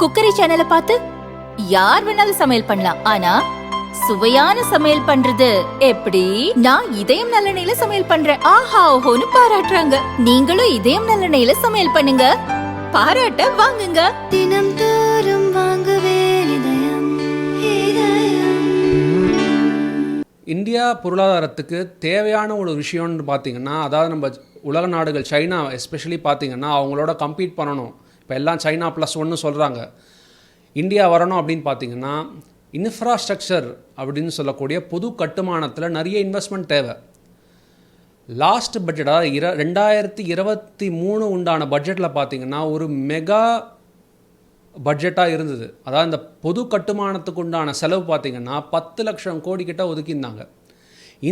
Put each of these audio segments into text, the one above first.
Cookery சேனலை பார்த்து யார் வேணாலும் சமையல் பண்ணலாம். ஆனா சுவையான சமையல் பண்றது எப்படி? நான் இதயம் நல்லெண்ணெயில சமையல் பண்றேன். ஆஹா ஓஹோன்னு பாராட்டுறாங்க. நீங்களும் இதயம் நல்லெண்ணெயில சமையல் பண்ணுங்க. பாராட்ட வாங்குங்க. தினம் தோறும் வாங்குவே இதயம் இதயம். இந்தியா பொருளாதாரத்துக்கு தேவையான ஒரு விஷயம்னு பார்த்தீங்கன்னா அதாவது நம்ம உலக நாடுகள் சைனா எஸ்பெஷலி பார்த்தீங்கன்னா அவங்களோட கம்பீட் பண்ணணும். இப்போ எல்லாம் சைனா ப்ளஸ் ஒன்று சொல்கிறாங்க இந்தியா வரணும் அப்படின்னு பார்த்தீங்கன்னா இன்ஃப்ராஸ்ட்ரக்சர் அப்படின்னு சொல்லக்கூடிய பொது கட்டுமானத்தில் நிறைய இன்வெஸ்ட்மெண்ட் தேவை. லாஸ்ட் பட்ஜெட் அதாவது இர ரெண்டாயிரத்தி இருபத்தி மூணு உண்டான பட்ஜெட்டில் பார்த்தீங்கன்னா ஒரு மெகா பட்ஜெட்டாக இருந்தது. அதாவது இந்த பொது கட்டுமானத்துக்கு உண்டான செலவு பார்த்தீங்கன்னா பத்து லட்சம் கோடி கிட்ட ஒதுக்கியிருந்தாங்க.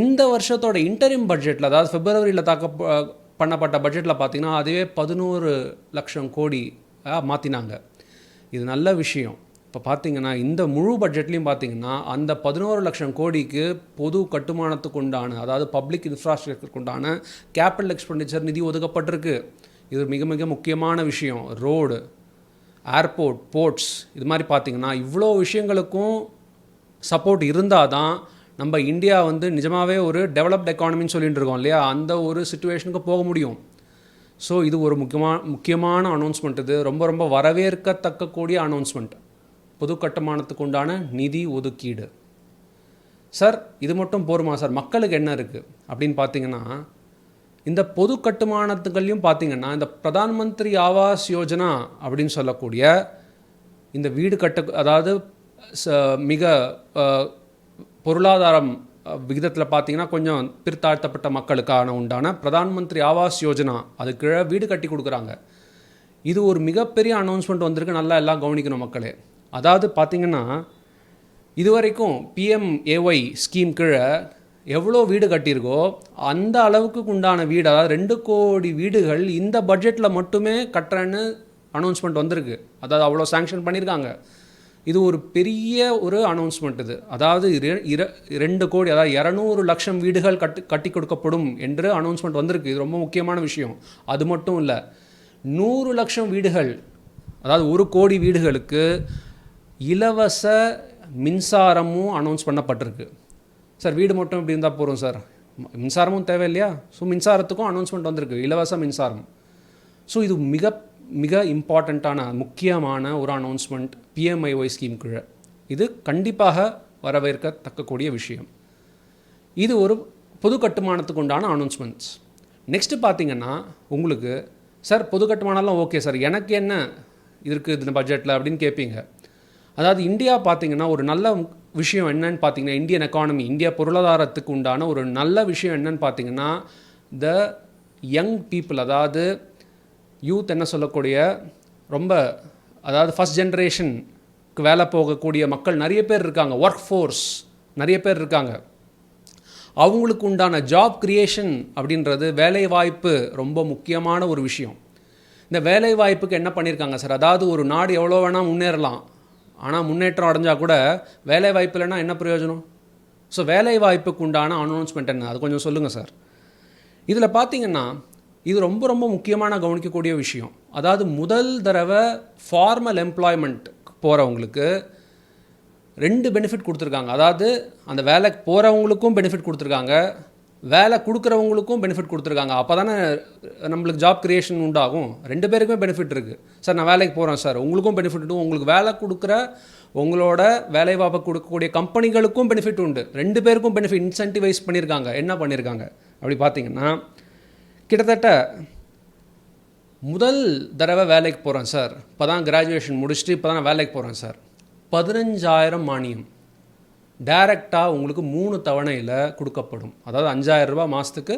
இந்த வருஷத்தோட இன்டரிம் பட்ஜெட்டில் அதாவது பிப்ரவரியில் தாக்க பண்ணப்பட்ட பட்ஜெட்டில் பார்த்தீங்கன்னா அதுவே பதினோரு லட்சம் கோடி மாற்றினாங்க இது நல்ல விஷயம். இப்போ பார்த்தீங்கன்னா இந்த முழு பட்ஜெட்லையும் பார்த்தீங்கன்னா அந்த பதினோரு லட்சம் கோடிக்கு பொது கட்டுமானத்துக்கு உண்டான அதாவது பப்ளிக் இன்ஃப்ராஸ்ட்ரக்சருக்கு உண்டான கேபிட்டல் எக்ஸ்பெண்டிச்சர் நிதி ஒதுக்கப்பட்டிருக்கு. இது மிக மிக முக்கியமான விஷயம். ரோடு ஏர்போர்ட் போர்ட்ஸ் இது மாதிரி பார்த்தீங்கன்னா இவ்வளோ விஷயங்களுக்கும் சப்போர்ட் இருந்தால் தான் நம்ம இந்தியா வந்து நிஜமாகவே ஒரு டெவலப்ட் எக்கானமின்னு சொல்லிட்டு இருக்கோம் இல்லையா? அந்த ஒரு சுச்சுவேஷனுக்கு போக முடியும். ஸோ இது ஒரு முக்கியமான முக்கியமான அனௌன்ஸ்மெண்ட் இது. ரொம்ப ரொம்ப வரவேற்கத்தக்கக்கூடிய அனௌன்ஸ்மெண்ட் பொது கட்டுமானத்துக்கு உண்டான நிதி ஒதுக்கீடு. சார் இது மட்டும் போருமா? சார் மக்களுக்கு என்ன இருக்குது அப்படின்னு பார்த்தீங்கன்னா இந்த பொது கட்டுமானத்துகள்லையும் பார்த்தீங்கன்னா இந்த பிரதான் மந்திரி ஆவாஸ் யோஜனா அப்படின்னு சொல்லக்கூடிய இந்த வீடு கட்ட அதாவது மிக பொருளாதாரம் விகிதத்தில் பார்த்தீங்கன்னா கொஞ்சம் பிற்தாழ்த்தப்பட்ட மக்களுக்கான உண்டான பிரதான் மந்திரி ஆவாஸ் யோஜனா அது கீழே வீடு கட்டி கொடுக்குறாங்க. இது ஒரு மிகப்பெரிய அனௌன்ஸ்மெண்ட் வந்திருக்கு. நல்லா எல்லாம் கவனிக்கணும் மக்களே. அதாவது பார்த்தீங்கன்னா இதுவரைக்கும் பிஎம்ஏஒய் ஸ்கீம் கீழே எவ்வளோ வீடு கட்டியிருக்கோ அந்த அளவுக்கு உண்டான வீடு அதாவது ரெண்டு கோடி வீடுகள் இந்த பட்ஜெட்டில் மட்டுமே கட்டுறேன்னு அனௌன்ஸ்மெண்ட் வந்திருக்கு. அதாவது அவ்வளோ சேங்ஷன் பண்ணியிருக்காங்க. இது ஒரு பெரிய ஒரு அனௌன்ஸ்மெண்ட் இது. அதாவது இர- ரெண்டு கோடி அதாவது இரநூறு லட்சம் வீடுகள் கட்டு கட்டி கொடுக்கப்படும் என்று அனௌன்ஸ்மெண்ட் வந்திருக்கு. இது ரொம்ப முக்கியமான விஷயம். அது மட்டும் இல்லை நூறு லட்சம் வீடுகள் அதாவது ஒரு கோடி வீடுகளுக்கு இலவச மின்சாரமும் அனௌன்ஸ் பண்ணப்பட்டிருக்கு. சார் வீடு மட்டும் இப்படி இருந்தால் போகிறோம் சார்? மின்சாரமும் தேவை இல்லையா ஸோ மின்சாரத்துக்கும் அனௌன்ஸ்மெண்ட் வந்திருக்கு. இலவச மின்சாரம். ஸோ இது மிக மிக இம்பார்ட்டண்ட்டான முக்கியமான ஒரு அனௌன்ஸ்மெண்ட் பிஎம்ஐஒய் ஸ்கீம் கீழே. இது கண்டிப்பாக வரவேற்கத்தக்கக்கூடிய விஷயம். இது ஒரு பொது கட்டுமானத்துக்கு உண்டான அனௌன்ஸ்மெண்ட்ஸ் நெக்ஸ்ட்டு பார்த்தீங்கன்னா உங்களுக்கு சார் பொது கட்டுமானம்லாம் ஓகே சார். எனக்கு என்ன இருக்குது இந்த பட்ஜெட்டில் அப்படின்னு கேட்பீங்க. அதாவது இந்தியா பார்த்தீங்கன்னா ஒரு நல்ல விஷயம் என்னன்னு பார்த்தீங்கன்னா இந்தியன் எக்கானமி இந்தியா பொருளாதாரத்துக்கு உண்டான ஒரு நல்ல விஷயம் என்னன்னு பார்த்தீங்கன்னா த யங் பீப்புள் அதாவது யூத் என்ன சொல்லக்கூடிய ரொம்ப அதாவது ஃபஸ்ட் ஜென்ரேஷனுக்கு வேலை போகக்கூடிய மக்கள் நிறைய பேர் இருக்காங்க. ஒர்க் ஃபோர்ஸ் நிறைய பேர் இருக்காங்க. அவங்களுக்கு உண்டான ஜாப் கிரியேஷன் அப்படின்றது வேலை வாய்ப்பு ரொம்ப முக்கியமான ஒரு விஷயம். இந்த வேலை வாய்ப்புக்கு என்ன பண்ணியிருக்காங்க சார்? அதாவது ஒரு நாடு எவ்வளோ வேணால் முன்னேறலாம். ஆனால் முன்னேற்றம் அடைஞ்சால் கூட வேலை வாய்ப்பு இல்லைன்னா என்ன பிரயோஜனம்? ஸோ வேலை வாய்ப்புக்கு உண்டான அனௌன்ஸ்மெண்ட் என்ன? அது கொஞ்சம் சொல்லுங்கள் சார். இதில் பார்த்தீங்கன்னா இது ரொம்ப ரொம்ப முக்கியமான கவனிக்கக்கூடிய விஷயம். அதாவது முதல் தடவை ஃபார்மல் எம்ப்ளாய்மெண்ட் போகிறவங்களுக்கு ரெண்டு பெனிஃபிட் கொடுத்துருக்காங்க. அதாவது அந்த வேலைக்கு போகிறவங்களுக்கும் பெனிஃபிட் கொடுத்துருக்காங்க. வேலை கொடுக்குறவங்களுக்கும் பெனிஃபிட் கொடுத்துருக்காங்க. அப்போ தானே நம்மளுக்கு ஜாப் கிரியேஷன் உண்டாகும். ரெண்டு பேருக்குமே பெனிஃபிட் இருக்குது சார் நான் வேலைக்கு போகிறேன் சார். உங்களுக்கும் பெனிஃபிட் உண்டு. உங்களுக்கு வேலை கொடுக்குற உங்களோட வேலை வாய்ப்பை கொடுக்கக்கூடிய கம்பெனிகளுக்கும் பெனிஃபிட் உண்டு. ரெண்டு பேருக்கும் பெனிஃபிட் இன்சென்டிவைஸ் பண்ணியிருக்காங்க என்ன பண்ணியிருக்காங்க அப்படி பார்த்தீங்கன்னா கிட்டத்தட்ட முதல் தடவை வேலைக்கு போகிறேன் சார். இப்போ தான் கிராஜுவேஷன் முடிச்சுட்டு இப்போ தான் வேலைக்கு போகிறேன் சார். பதினஞ்சாயிரம் மானியம். டைரெக்டாக உங்களுக்கு மூணு தவணையில் கொடுக்கப்படும். அதாவது அஞ்சாயிரம் ரூபாய் மாதத்துக்கு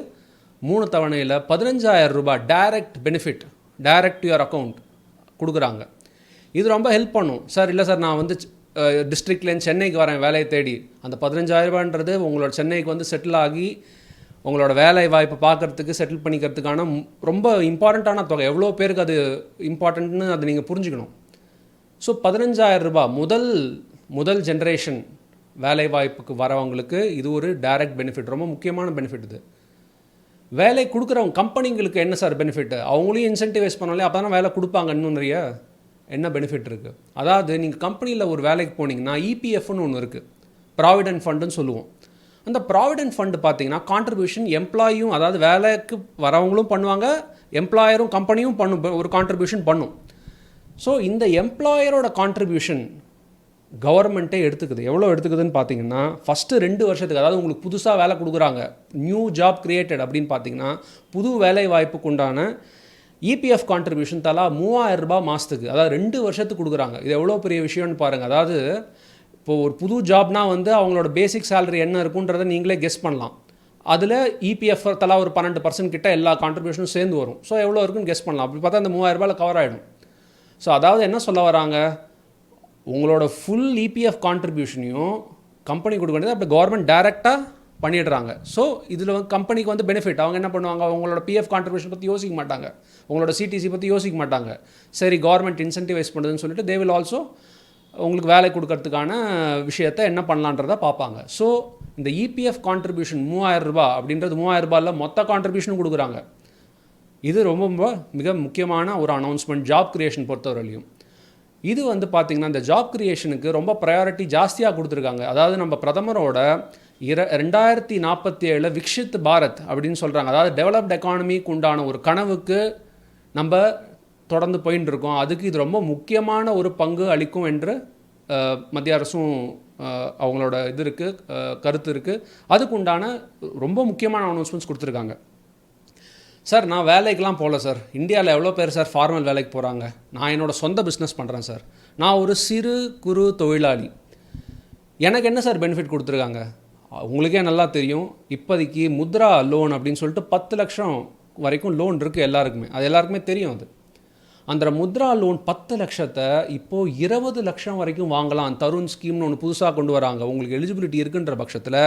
மூணு தவணையில் பதினஞ்சாயிரம் ரூபாய் direct benefit direct your account கொடுக்குறாங்க. இது ரொம்ப ஹெல்ப் பண்ணும். சார் இல்லை சார் நான் வந்து டிஸ்ட்ரிக்ட்லேருந்து சென்னைக்கு வரேன் வேலையை தேடி. அந்த பதினஞ்சாயிரம் ரூபான்றது உங்களோட சென்னைக்கு வந்து செட்டில் ஆகி உங்களோட வேலை வாய்ப்பை பார்க்கறதுக்கு செட்டில் பண்ணிக்கிறதுக்கான ரொம்ப இம்பார்ட்டண்ட்டான தொகை. எவ்வளோ பேருக்கு அது இம்பார்ட்டண்ட்னு அதை நீங்கள் புரிஞ்சுக்கணும். ஸோ பதினஞ்சாயிரம் ரூபாய். முதல் முதல் ஜென்ரேஷன் வேலை வாய்ப்புக்கு வரவங்களுக்கு இது ஒரு டைரக்ட் பெனிஃபிட் ரொம்ப முக்கியமான பெனிஃபிட் இது. வேலை கொடுக்குறவங்க கம்பெனிங்களுக்கு என்ன சார் பெனிஃபிட் அவங்களையும் இன்சென்டிவைஸ் பண்ணாலே அப்போ தானே வேலை கொடுப்பாங்க இன்னும் நிறைய? என்ன பெனிஃபிட் இருக்குது அதாவது நீங்கள் கம்பெனியில் ஒரு வேலைக்கு போனீங்கன்னா இபிஎஃப்னு ஒன்று இருக்குது ப்ராவிடென்ட் ஃபண்டுன்னு சொல்லுவோம். அந்த ப்ராவிடென்ட் ஃபண்டு பார்த்தீங்கன்னா கான்ட்ரிபியூஷன் எம்ப்ளாயும் அதாவது வேலைக்கு வரவங்களும் பண்ணுவாங்க எம்ப்ளாயரும் கம்பெனியும் பண்ணும் ஒரு கான்ட்ரிபியூஷன் பண்ணும். ஸோ இந்த எம்ப்ளாயரோட கான்ட்ரிபியூஷன் கவர்மெண்ட்டே எடுத்துக்குது. எவ்வளோ எடுத்துக்குதுன்னு பார்த்தீங்கன்னா ஃபஸ்ட்டு ரெண்டு வருஷத்துக்கு அதாவது உங்களுக்கு புதுசாக வேலை கொடுக்குறாங்க நியூ ஜாப் கிரியேட்டட் அப்படின்னு பார்த்தீங்கன்னா புது வேலை வாய்ப்புக்கு உண்டான இபிஎஃப் கான்ட்ரிபியூஷன் தலா மூவாயிரம் ரூபாய் மாதத்துக்கு அதாவது ரெண்டு வருஷத்துக்கு கொடுக்குறாங்க. இது எவ்வளோ பெரிய விஷயம்னு பாருங்கள் அதாவது இப்போது ஒரு புது ஜாப்னால் வந்து அவங்களோட பேசிக் சேலரி என்ன இருக்குன்றதை நீங்களே கெஸ் பண்ணலாம். அதில் இபிஎஃப் தலா ஒரு பன்னெண்டு பர்சன்ட் கிட்ட எல்லா கான்ட்ரிபியூஷனும் சேர்ந்து வரும். ஸோ எவ்வளோ இருக்குன்னு கெஸ் பண்ணலாம். அப்படி பார்த்தா அந்த மூவாயிரம் ரூபாயில் கவர் ஆகிடும் ஸோ அதாவது என்ன சொல்ல வராங்க? உங்களோட ஃபுல் இபிஎஃப் கான்ட்ரிபியூஷனையும் கம்பெனி கொடுக்க வேண்டியது அப்படி கவர்மெண்ட் டைரெக்டாக பண்ணிடுறாங்க. ஸோ இதில் வந்து கம்பெனிக்கு வந்து பெனிஃபிட் அவங்க என்ன பண்ணுவாங்க? அவங்களோட பிஎஃப் கான்ட்ரிபியூஷன் பற்றி யோசிக்க மாட்டாங்க. உங்களோட சிடிசி பற்றி யோசிக்க மாட்டாங்க. சரி கவர்மெண்ட் இன்சென்டிவைஸ் பண்ணுதுன்னு சொல்லிட்டு தே வில் ஆல்சோ உங்களுக்கு வேலை கொடுக்கறதுக்கான விஷயத்தை என்ன பண்ணலான்றதை பார்ப்பாங்க. ஸோ இந்த இபிஎஃப் கான்ட்ரிபியூஷன் மூவாயிரம் அப்படின்றது மூவாயிரரூபாவில் மொத்த கான்ட்ரிபியூஷனும் கொடுக்குறாங்க. இது ரொம்ப ரொம்ப மிக முக்கியமான ஒரு அனௌன்ஸ்மெண்ட் ஜாப் கிரியேஷன் பொறுத்தவரையிலையும் இது வந்து பார்த்திங்கன்னா இந்த ஜாப் கிரியேஷனுக்கு ரொம்ப ப்ரையாரிட்டி ஜாஸ்தியாக கொடுத்துருக்காங்க. அதாவது நம்ம பிரதமரோட இர ரெண்டாயிரத்தி நாற்பத்தி ஏழில் விக்ஷித் பாரத் அப்படின்னு சொல்கிறாங்க அதாவது டெவலப்ட் எக்கானமிக்கு உண்டான ஒரு கனவுக்கு நம்ம தொடர்ந்து போயின்னு இருக்கோம் அதுக்கு இது ரொம்ப முக்கியமான ஒரு பங்கு அளிக்கும் என்று மத்திய அரசும் அவங்களோட இது இருக்குது கருத்து இருக்குது அதுக்கு உண்டான ரொம்ப முக்கியமான அனௌன்ஸ்மெண்ட்ஸ் கொடுத்துருக்காங்க. சார் நான் வேலைக்கெலாம் போகல சார். இந்தியாவில் எவ்வளோ பேர் சார் ஃபார்மல் வேலைக்கு போகிறாங்க நான் என்னோடய சொந்த பிஸ்னஸ் பண்ணுறேன் சார். நான் ஒரு சிறு குறு தொழிலாளி. எனக்கு என்ன சார் பெனிஃபிட் கொடுத்துருக்காங்க? உங்களுக்கே நல்லா தெரியும். இப்போதைக்கு முத்ரா லோன் அப்படின்னு சொல்லிட்டு பத்து லட்சம் வரைக்கும் லோன் இருக்குது எல்லாருக்குமே. அது எல்லாருக்குமே தெரியும் அது. அந்த முத்ரா லோன் பத்து லட்சத்தை இப்போது இருபது லட்சம் வரைக்கும் வாங்கலாம். தருண் ஸ்கீம்னு ஒன்று புதுசாக கொண்டு வராங்க. உங்களுக்கு எலிஜிபிலிட்டி இருக்குன்ற பட்சத்தில்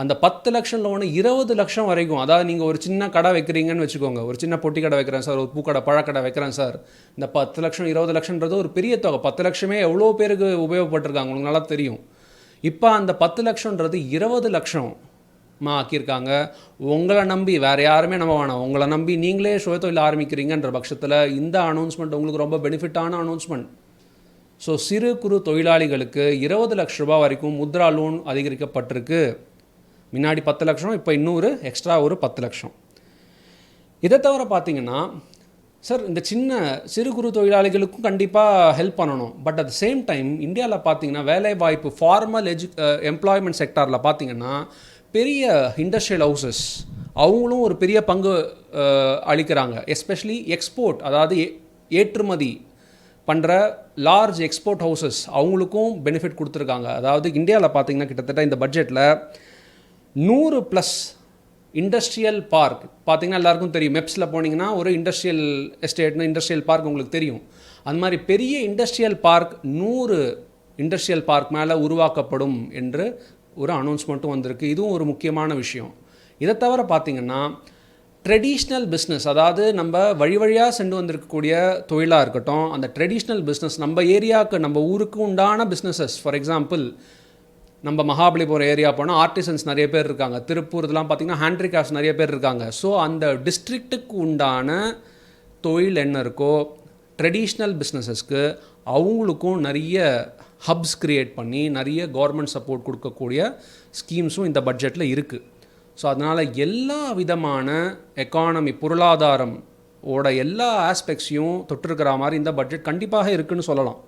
அந்த பத்து லட்சம் லோனு இருபது லட்சம் வரைக்கும் அதாவது நீங்கள் ஒரு சின்ன கடை வைக்கிறீங்கன்னு வச்சுக்கோங்க. ஒரு சின்ன பொட்டி கடை வைக்கிறேன் சார் ஒரு பூக்கடை பழக்கடை வைக்கிறேன் சார். இந்த பத்து லட்சம் இருபது லட்சம்ன்றது ஒரு பெரிய தொகை. பத்து லட்சமே எவ்வளோ பேருக்கு உபயோகப்பட்டிருக்காங்க? உங்களுக்கு நல்லா தெரியும். இப்போ அந்த பத்து லட்சம்ன்றது இருபது லட்சம். மா ஆக்கியிருக்காங்க. உங்களை நம்பி வேறு யாருமே நம்ப வேணாம். உங்களை நம்பி நீங்களே சுய தொழில் ஆரம்பிக்கிறீங்கன்ற பட்சத்தில் இந்த அனௌன்ஸ்மெண்ட் உங்களுக்கு ரொம்ப பெனிஃபிட்டான அனௌன்ஸ்மெண்ட் ஸோ சிறு குறு தொழிலாளிகளுக்கு இருபது லட்ச ரூபாய் வரைக்கும் முத்ரா லோன் அதிகரிக்கப்பட்டிருக்கு. முன்னாடி பத்து லட்சம் இப்போ இன்னொரு எக்ஸ்ட்ரா ஒரு பத்து லட்சம். இதை தவிர பார்த்தீங்கன்னா சார் இந்த சின்ன சிறு குறு தொழிலாளிகளுக்கும் கண்டிப்பாக ஹெல்ப் பண்ணணும். பட் அட் சேம் டைம் இந்தியாவில் பார்த்தீங்கன்னா வேலை வாய்ப்பு ஃபார்மல் எஜு எம்ப்ளாய்மெண்ட் செக்டாரில் பார்த்தீங்கன்னா பெரிய இண்டஸ்ட்ரியல் ஹவுசஸ் அவங்களும் ஒரு பெரிய பங்கு அளிக்கிறாங்க. எஸ்பெஷலி எக்ஸ்போர்ட் அதாவது ஏ- ஏற்றுமதி பண்ணுற லார்ஜ் எக்ஸ்போர்ட் ஹவுசஸ் அவங்களுக்கும் பெனிஃபிட் கொடுத்துருக்காங்க. அதாவது இந்தியாவில் பார்த்தீங்கன்னா கிட்டத்தட்ட இந்த பட்ஜெட்டில் நூறு ப்ளஸ் இண்டஸ்ட்ரியல் பார்க் பார்த்தீங்கன்னா எல்லாருக்கும் தெரியும். மெப்ஸில் போனீங்கன்னா ஒரு இண்டஸ்ட்ரியல் எஸ்டேட்னு இண்டஸ்ட்ரியல் பார்க் உங்களுக்கு தெரியும். அந்த மாதிரி பெரிய இண்டஸ்ட்ரியல் பார்க் நூறு இண்டஸ்ட்ரியல் பார்க் மேலே உருவாக்கப்படும் என்று ஒரு அனௌன்ஸ்மெண்ட்டும் வந்திருக்கு. இதுவும் ஒரு முக்கியமான விஷயம். இதை தவிர பார்த்தீங்கன்னா ட்ரெடிஷ்னல் பிஸ்னஸ் அதாவது நம்ம வழி வழியாக சென்று வந்திருக்கக்கூடிய தொழிலாக இருக்கட்டும் அந்த ட்ரெடிஷ்னல் பிஸ்னஸ் நம்ம ஏரியாவுக்கு நம்ம ஊருக்கு உண்டான பிஸ்னஸஸ் ஃபார் எக்ஸாம்பிள் நம்ம மகாபலிபுரம் ஏரியா போனால் ஆர்டிசன்ஸ் நிறைய பேர் இருக்காங்க. திருப்பூர் இதெல்லாம் பார்த்திங்கன்னா ஹேண்ட்ரிகாஃப்ட்ஸ் நிறைய பேர் இருக்காங்க. ஸோ அந்த டிஸ்ட்ரிக்ட்டுக்கு உண்டான தொழில் என்ன இருக்கோ ட்ரெடிஷ்னல் பிஸ்னஸஸ்க்கு அவங்களுக்கும் நிறைய ஹப்ஸ் க்ரியேட் பண்ணி நிறைய கவர்மெண்ட் சப்போர்ட் கொடுக்கக்கூடிய ஸ்கீம்ஸும் இந்த பட்ஜெட்டில் இருக்குது ஸோ அதனால் எல்லா விதமான எக்கானமி பொருளாதாரம் ஓட எல்லா ஆஸ்பெக்ட்ஸையும் தொட்டிருக்கிற மாதிரி இந்த பட்ஜெட் கண்டிப்பாக இருக்குன்னு சொல்லலாம்.